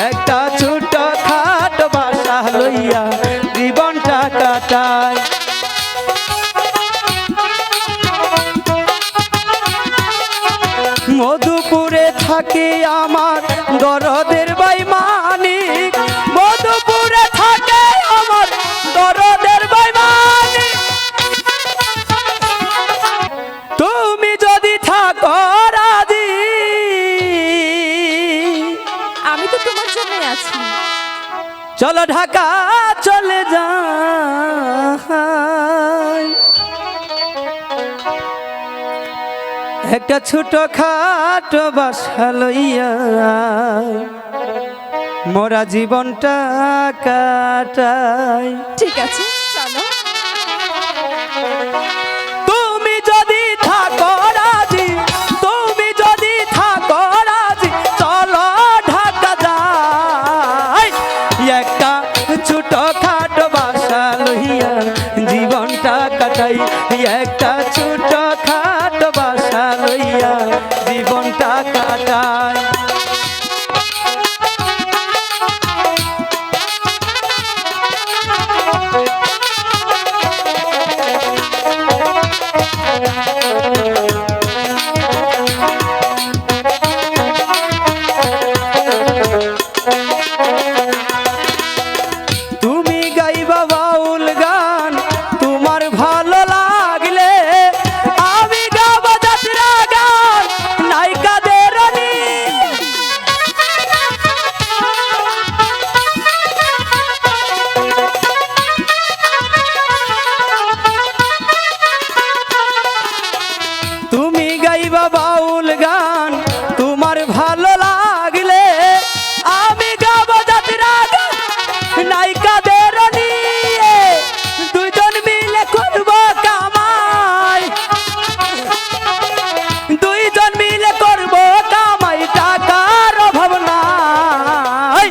একটা ছোট খাট বাসা লইয়া জীবনটা কাটায়। মধুপুরে থাকে আমার দরদের বাই মানিক মধুপুরে চলো ঢাকা, চলে যা। একটা ছোট খাট বাসা লইয়া মোরা জীবনটা কাটাই। ঠিক আছে, চলো। গাইবা বাউল গান, তোমার ভালো লাগলে আমি গাবো যাত্রা নায়িকাদের নিয়ে। দুজন মিলে করব কামাই। দুইজন মিলে করব কামাই, টাকার অভাব নাই।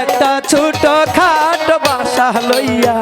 একটা ছোট খাট বাসা লইয়া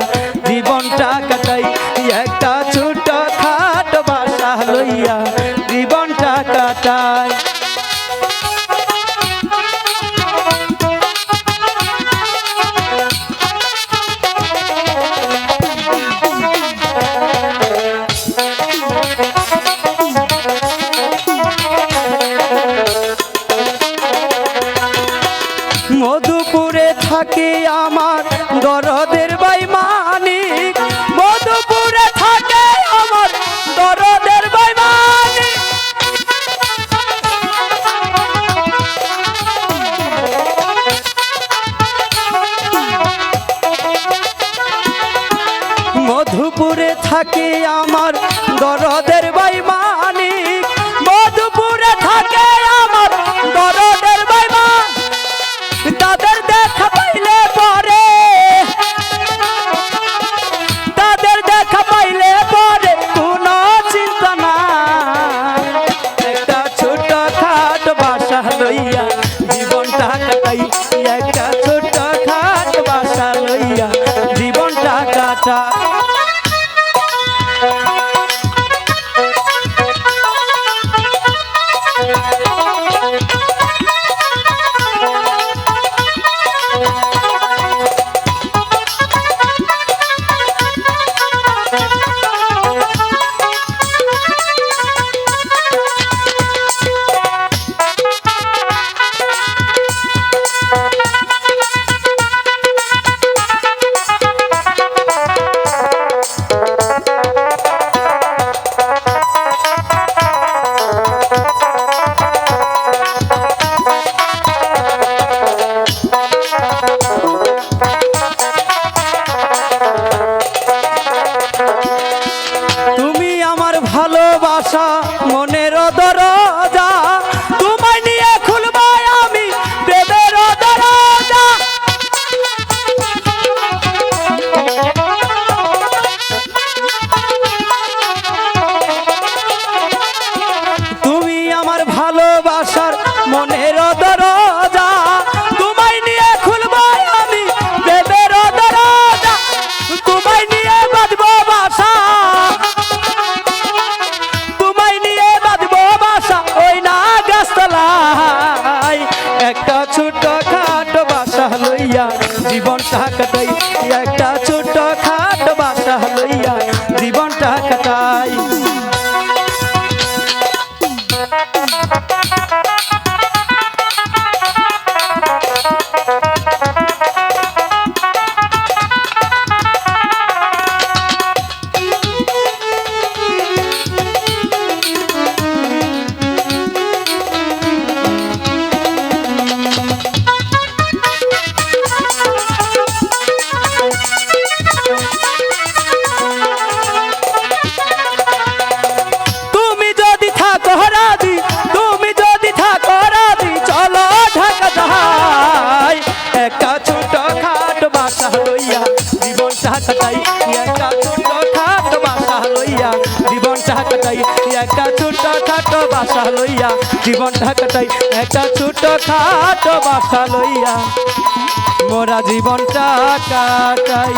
থাকে আমার দরদের বাই মানিক মধুপুরে থাকে আমার দরদের বাই মানিক মধুপুরে থাকে আমার দরদের লইয়া জীবনটা কাটাই একটা ছোট খাট বাসা লইয়া জীবনটা কাটা। লইয়া জীবনটা কাটাই একটা একটা ছোট খাট বাসা লইয়া, জীবনটা কাটাই, একটা ছোট খাট বাসা লইয়া, জীবনটা কাটাই, একটা ছোট খাট বাসা লইয়া, জীবনটা কাটাই, একটা ছোট খাট বাসা লইয়া। মোরা জীবনটা কাটাই।